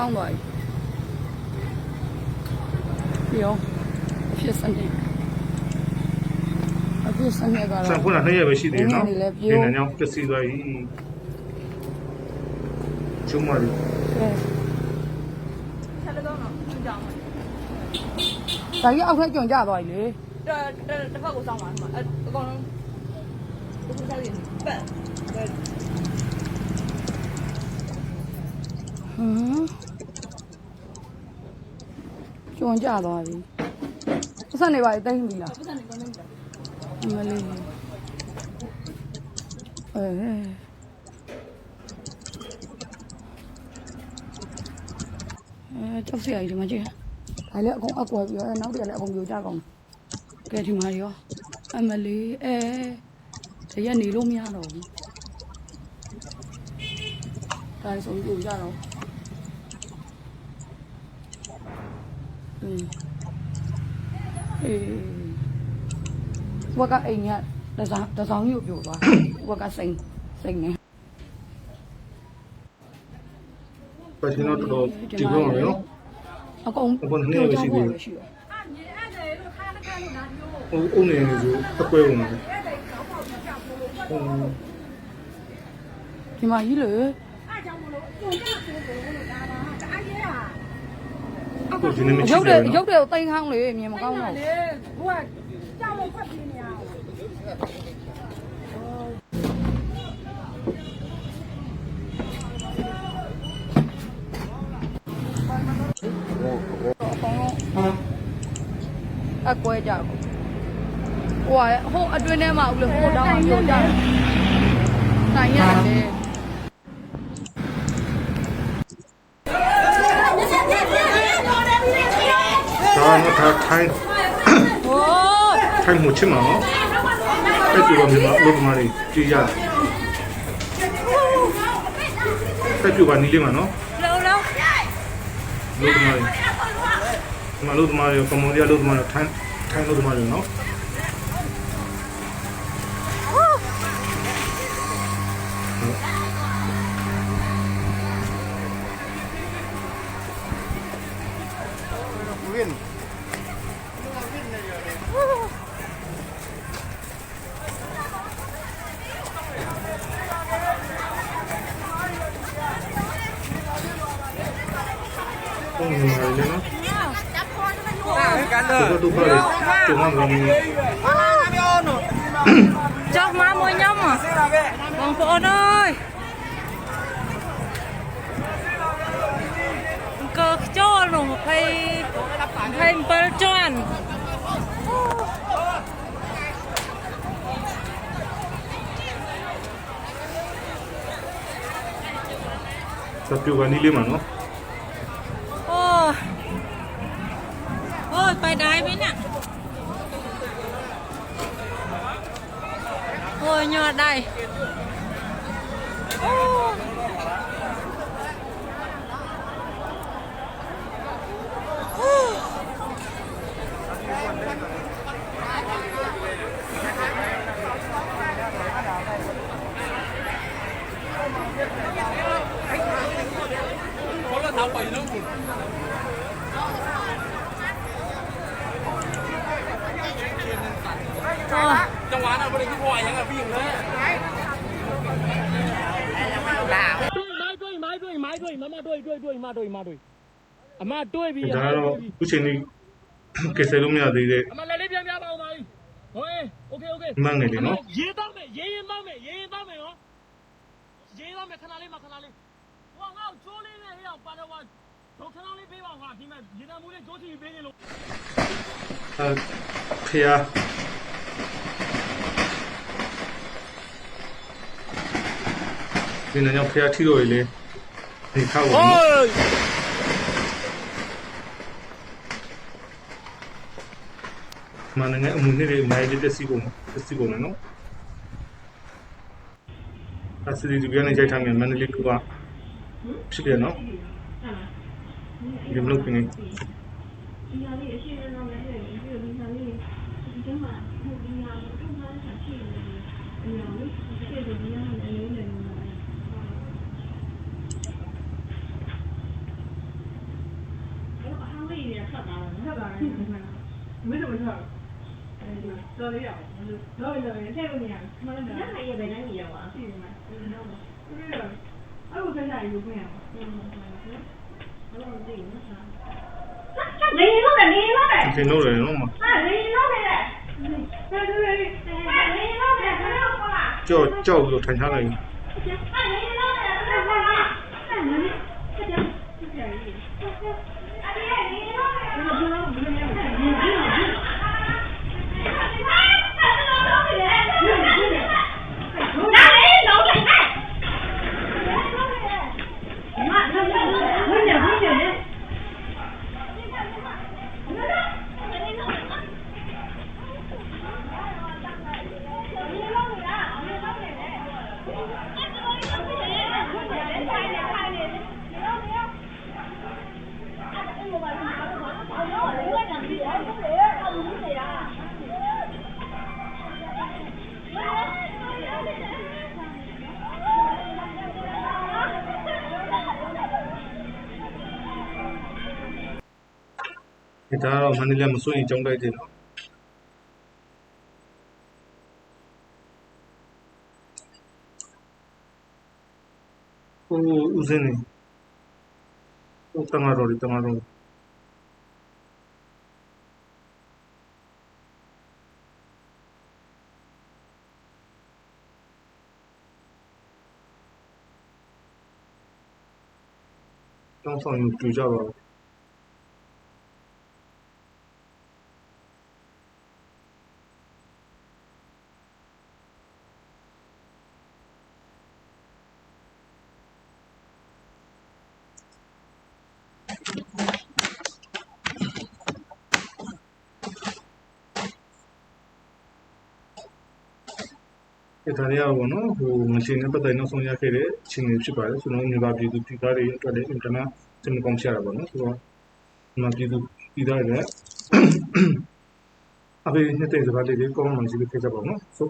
ဖောင်းသွားပြီပြီးတော့အဖြစ်စနေအဖြစ်စနေကတော့ဆန်ဖွင့်တာနှစ်ရက်ပဲရှိသေးတယ်နော်နည်းနည်းလေးပြိုးနည်းကြောင်ပျက်စီးသွားပြီကျုံးမလေးဆက်လက်တော့နော်ကြောင်းဒါကြီးအောက်ထက်ကြုံကြသွားပြီလေတစ်တစ်ဖက်ကိုစောင်းပါမှာအအကောင်လုံးဒီလိုစားရည်ပတ် ဟမ် ကြုံကြသွားပြီပတ်စံနေပါလေတိတ်ပြီလားပတ်စံနေကောင်းနေတယ်အမလေးအဲအဲကြောက်စရာကြီးဒီမှာကြည့်ဒါလည်းအကုန်အကွယ်ပြီးတော့နောက်တည်းလည်းအကုန်ပြိုကြကုန်ကဲဒီမှာရောအမလေးအဲတရက်နေလို့မရတော့ဘူးဒါဆိုပြိုကြတော့อืม အေးဝက်ကအိမ်ကတစားတစောင်းကြီးကိုပြိုသွားဝက်ကစိန်စိန်နေပတ်ချင်းတော့တော်တော်ဒီပြောမှာနော်အကုန်အကုန်နှစ်ယောက်ပဲရှိသေးတယ်ရှိတယ်ဟိုအုံနေနေဆိုအကွဲဝင်တယ်ဟုတ်ဒီမှာကြီးလေကို ဒီနေ့မရှိရုပ်တတယ်ယ်ရုပ်တယ်ကိုတိန်ခေါင်းလေမြင်မကောင်းတော့လေဘိုးကကြောက်လို့ဖတ်ပြနေရအောင်အကွဲကြကုန်ဟိုကဟိုအတွင်းထဲမှာဦးလေဟိုတောင်းအောင်ပြိုကြတယ်တိုင်ရတယ် ဒါမှ ထားထိုင်းဟိုထိုင်းမှုချင်မှာနော်အဲ့ဒီတော့မြန်မာအလုပ်သမားတွေကြည်ရတယ်ဆက်ပြပါနီးလေးမှာနော်လုံးလုံးအလုပ်သမားတွေဒီမှာအလုပ်သမားတွေကမ္ဘောဒီးယားအလုပ်သမားတွေထိုင်းထိုင်းအလုပ်သမားတွေနော်ပုံနေမှာလေနော်干တော့的，တော့ပါလေကျုံမှာမင်း này nữa chọc má môi nhâm à bằng phố ơi cơ cho nó một cây cây bơ tròn Sabtu mà nó? ดไปได้ไหมน่ะโอ้ยยอดได้โอ้เขาก็ทำไปแล้วคุณ ร้านอ่ะบริษัทพ่อยังอ่ะพี่อยู่นะတွေ့မိုင်းတွေ့မိုင်းတွေ့မိုင်းတွေ့မမတွေ့တွေ့တွေ့မတွေ့မတွေ့အမတွေ့ပြီဒါကတော့အခုချိန်ထိကယ်ဆယ်လို့မရသေးတဲ့အမလက်လေးပြန်ပြပါဦးမကြီးဟိုအေးโอเคโอเคမှန်ငယ်လေးနော်ရေးတော့မယ်ရေးရင်တော့မယ်ရေးရင်တော့မယ်ရောရေးတော့မယ်ခဏလေးမခဏလေးဟိုငါ့ကိုကျိုးလေးနဲ့ဟေ့အောင်ပါတော့တော့ခဏလေးပေးပါဦးဟာဒီမဲ့ရေတံမူးလေးကျိုးချီပေးနေလို့အဲဖေယား ဒီနေ့ညဖေယားထီတော့လေဒီခောက်ပါနော်မနငယ်အမှုနေလေးမိုင်လေးတက်စီကုန်တက်စီကုန်နော်အစရီဒီပြန်နေကြိုက်ထားမယ်မန္တလေးကဖြစ်တယ်နော်ဒီမလို့ပြနေဒီဟာလေးအရှိရတော့လည်းပြီးတော့ဒီဟာလေးဒီကျမှ 看大门，看大门，你们怎么去了？哎呀，走的呀，走的走的，那边有吗？那还有的，那有啊。哎，我刚才还问你啊。嗯，哎，还有人呢？那那美女老板，美女老板。真有人了吗？哎，美女老板嘞！哎，美女老板，美女老板，怎么又跑啦？叫叫住他下来。 ဒီဒါတော့မန္တလေးမစိုးရင်ကြောင်းတိုက်တယ်နော်ဟိုဦးစင်းနေဟိုတမတော်ဒီတမတော်တော င်းဆောင်ယူကြကြ ဒီဒါတွေကပေါ့နော်ဟိုမရှင်နဲ့ပတ်သက်နောက်ဆုံးရခဲ့တဲ့အခြေအနေဖြစ်ပါတယ်ကျွန်တော်မြန်မာပြည်သူပြည်သားတွေအတွက်လည်းအင်တာနက်စနစ်ကောင်းချရတာပေါ့နော်ဆိုတော့မြန်မာပြည်သူပြည်သားတွေလည်းအဖေနှစ်တဲ့စကားလေးတွေကောင်းမှရှိလို့ခဲ့ကြပါတော့နော်ဆို